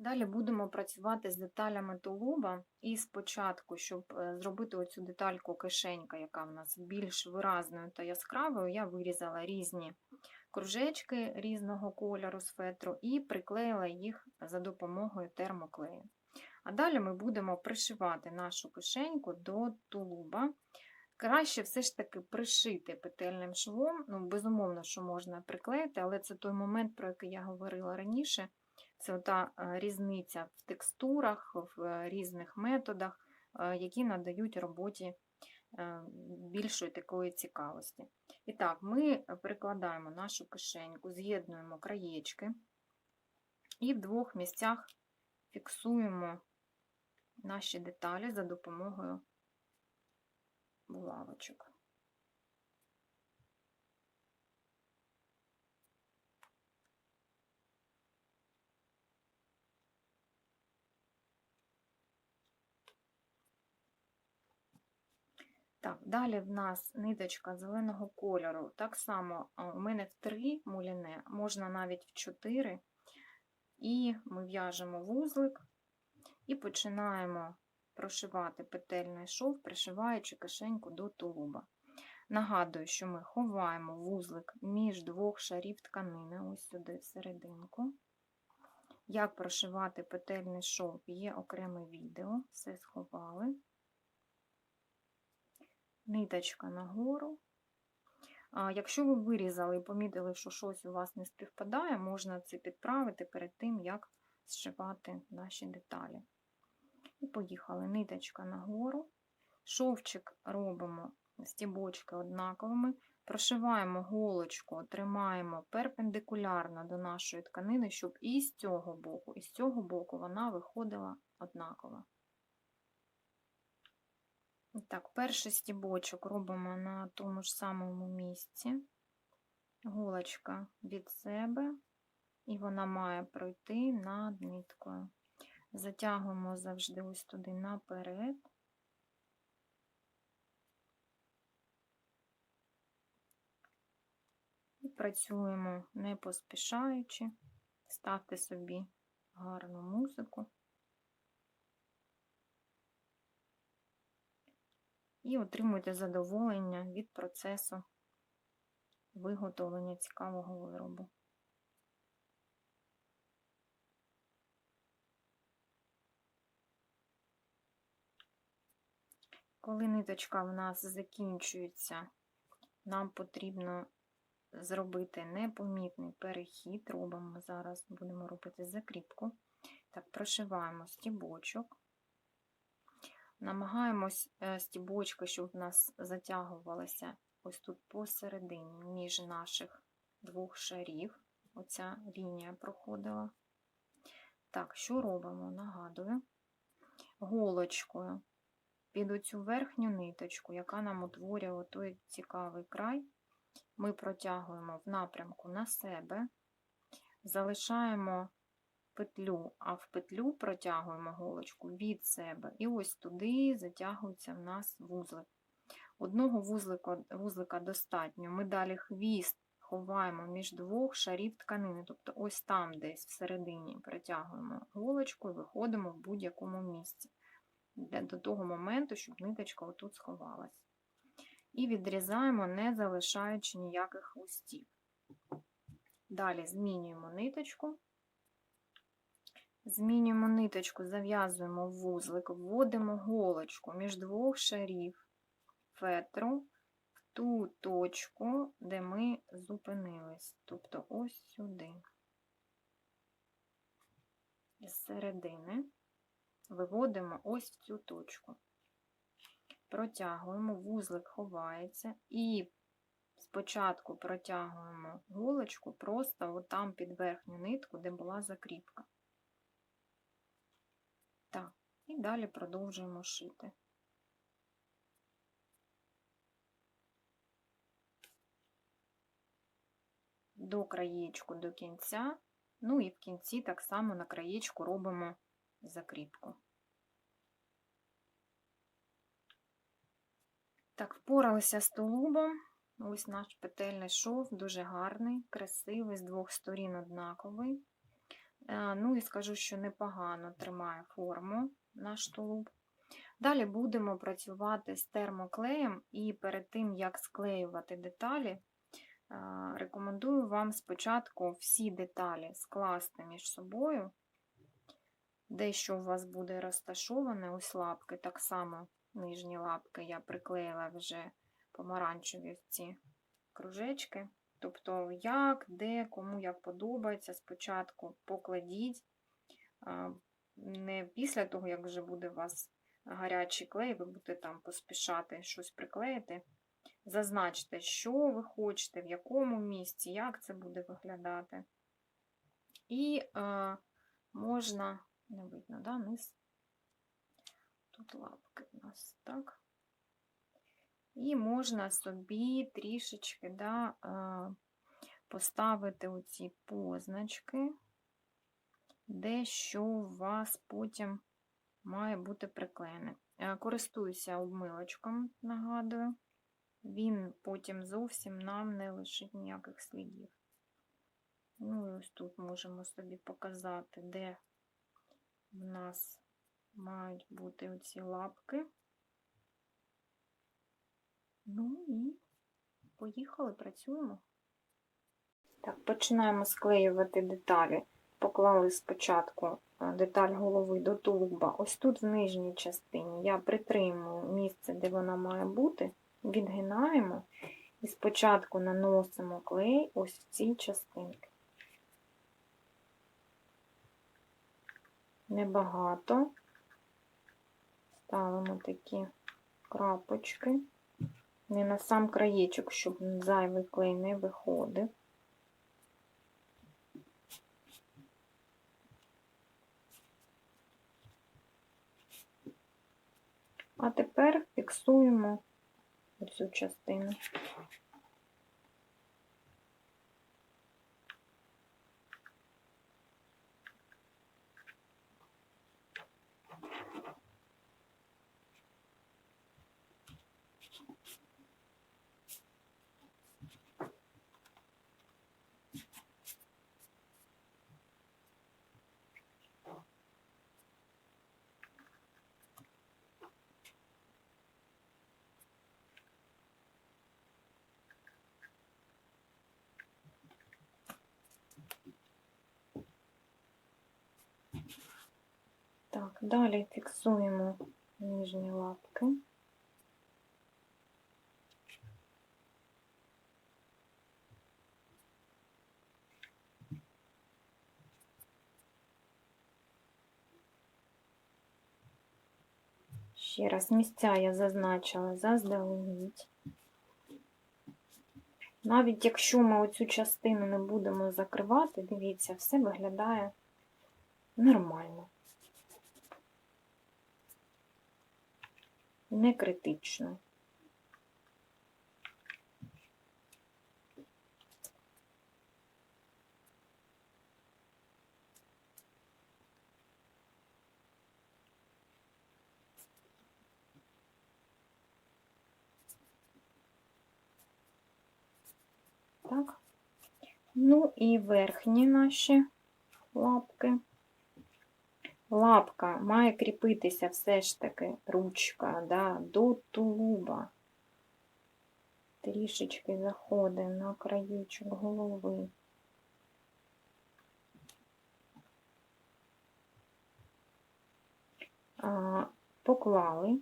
Далі будемо працювати з деталями тулуба. І спочатку, щоб е, зробити оцю детальку кишенька, яка в нас більш виразною та яскравою, я вирізала різні кружечки різного кольору з фетру і приклеїла їх за допомогою термоклею. А далі ми будемо пришивати нашу кишеньку до тулуба. Краще все ж таки пришити петельним швом. Ну, безумовно, що можна приклеїти, але це той момент, про який я говорила раніше. Це та різниця в текстурах, в е, різних методах, е, які надають роботі е, більшої такої цікавості. І так, ми прикладаємо нашу кишеньку, з'єднуємо краєчки і в двох місцях фіксуємо наші деталі за допомогою булавочок. Так, далі в нас ниточка зеленого кольору. Так само у мене в 3 муліне, можна навіть в 4. І ми в'яжемо вузлик і починаємо прошивати петельний шов, пришиваючи кишеньку до тулуба. Нагадую, що ми ховаємо вузлик між двох шарів тканини, ось сюди всерединку. Як прошивати петельний шов, є окреме відео, все сховали ниточка нагору. Якщо ви вирізали і помітили, що щось у вас не співпадає, можна це підправити перед тим, як зшивати наші деталі. І поїхали ниточка нагору. Шовчик робимо стібочки однаковими, прошиваємо голочку, тримаємо перпендикулярно до нашої тканини, щоб і з цього боку, і з цього боку вона виходила однаково. Так, перший стібочок робимо на тому ж самому місці, голочка від себе, і вона має пройти над ниткою. Затягуємо завжди ось туди наперед. І працюємо не поспішаючи, ставте собі гарну музику. І отримуйте задоволення від процесу виготовлення цікавого виробу. Коли ниточка в нас закінчується, нам потрібно зробити непомітний перехід. Робимо зараз, будемо робити закріпку. Так, прошиваємо стібочок. Намагаємось е, стібочки, щоб в нас затягувалася ось тут посередині, між наших двох шарів. Оця лінія проходила. Так, що робимо? Нагадую, голочкою під оцю верхню ниточку, яка нам утворює той цікавий край, ми протягуємо в напрямку на себе, залишаємо петлю, а в петлю протягуємо голочку від себе, і ось туди затягується в нас вузлик. Одного вузлика, вузлика достатньо. Ми далі хвіст ховаємо між двох шарів тканини, тобто ось там десь всередині протягуємо голочку і виходимо в будь-якому місці до того моменту, щоб ниточка отут сховалась. І відрізаємо, не залишаючи ніяких хвостів. Далі змінюємо ниточку. Змінюємо ниточку, зав'язуємо вузлик, вводимо голочку між двох шарів фетру в ту точку, де ми зупинились, тобто ось сюди. З середини виводимо ось в цю точку. Протягуємо, вузлик ховається, і спочатку протягуємо голочку просто отам під верхню нитку, де була закріпка. І далі продовжуємо шити. До краєчку до кінця, ну і в кінці так само на краєчку робимо закріпку. Так, впоралися з тулубом. Ось наш петельний шов, дуже гарний, красивий, з двох сторін однаковий. Е, Ну і скажу, що непогано тримає форму наш тулуб. Далі будемо працювати з термоклеєм, і перед тим, як склеювати деталі, е, рекомендую вам спочатку всі деталі скласти між собою. Дещо у вас буде розташоване, ось лапки, так само нижні лапки я приклеїла вже помаранчеві в ці кружечки. Тобто, як, де, кому як подобається, спочатку покладіть, не після того, як вже буде у вас гарячий клей, ви будете там поспішати щось приклеїти. Зазначте, що ви хочете, в якому місці, як це буде виглядати. І е, можна, не видно, да, низ. Тут лапки у нас, так. І можна собі трішечки да, поставити оці позначки, де що у вас потім має бути приклеєне. Користуюся обмилочком, нагадую, він потім зовсім нам не лишить ніяких слідів. Ну, і ось тут можемо собі показати, де в нас мають бути оці лапки. Ну і поїхали, працюємо. Так, починаємо склеювати деталі. Поклали спочатку е, деталь голови до тулуба. Ось тут в нижній частині я притримую місце, де вона має бути, відгинаємо і спочатку наносимо клей ось в цій частинки. Небагато. Ставимо такі крапочки. Не на сам краєчок, щоб зайвий клей не виходив. А тепер фіксуємо цю частину. Так, далі фіксуємо нижні лапки. Ще раз місця я зазначила заздалегідь. Навіть якщо ми оцю частину не будемо закривати, дивіться, все виглядає нормально. Не критично. Так. Ну і верхні наші лапки. Лапка має кріпитися все ж таки ручка да, до тулуба. Трішечки заходить на краєчок голови. А, поклали.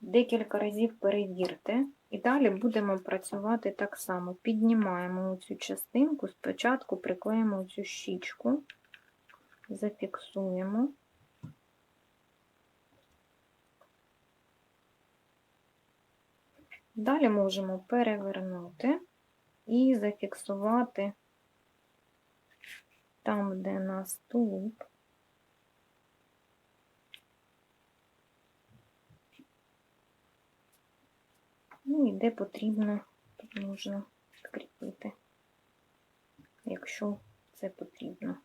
Декілька разів перевірте. І далі будемо працювати так само. Піднімаємо цю частинку, спочатку приклеїмо цю щічку, зафіксуємо. Далі можемо перевернути і зафіксувати там, де у Ну і де потрібно, тут можна скріпити, якщо це потрібно.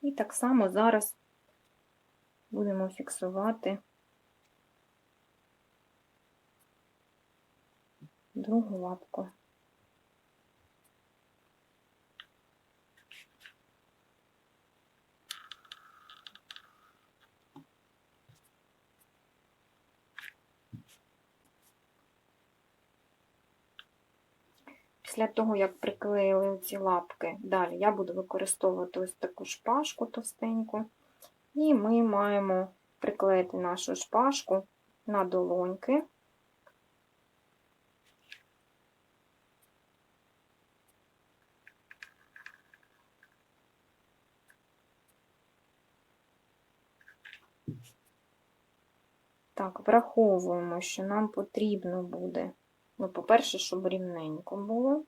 І так само зараз будемо фіксувати другу лапку. Після того, як приклеїли ці лапки, далі я буду використовувати ось таку шпажку товстеньку. І ми маємо приклеїти нашу шпажку на долоньки. Так, враховуємо, що нам потрібно буде, ну, по-перше, щоб рівненько було.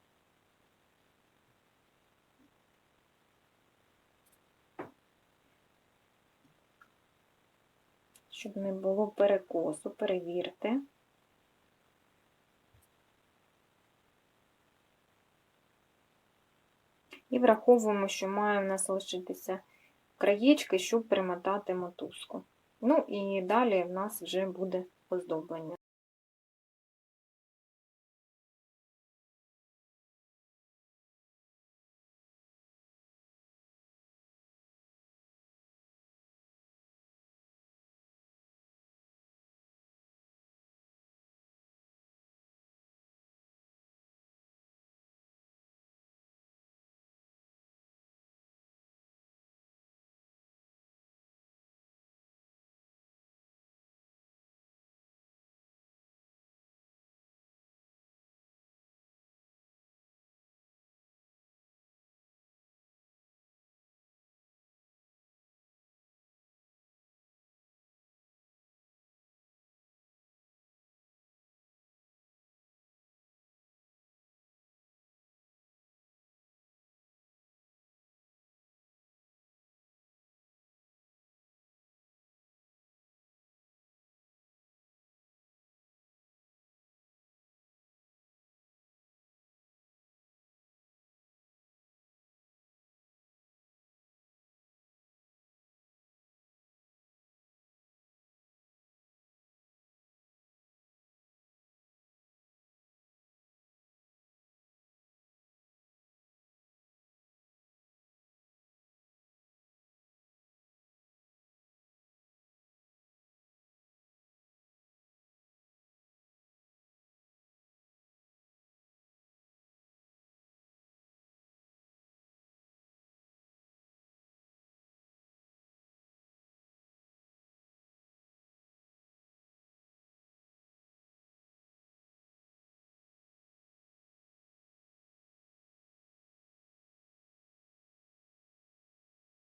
Щоб не було перекосу, перевірте. І враховуємо, що має в нас лишитися краєчки, щоб примотати мотузку. Ну і далі в нас вже буде оздоблення.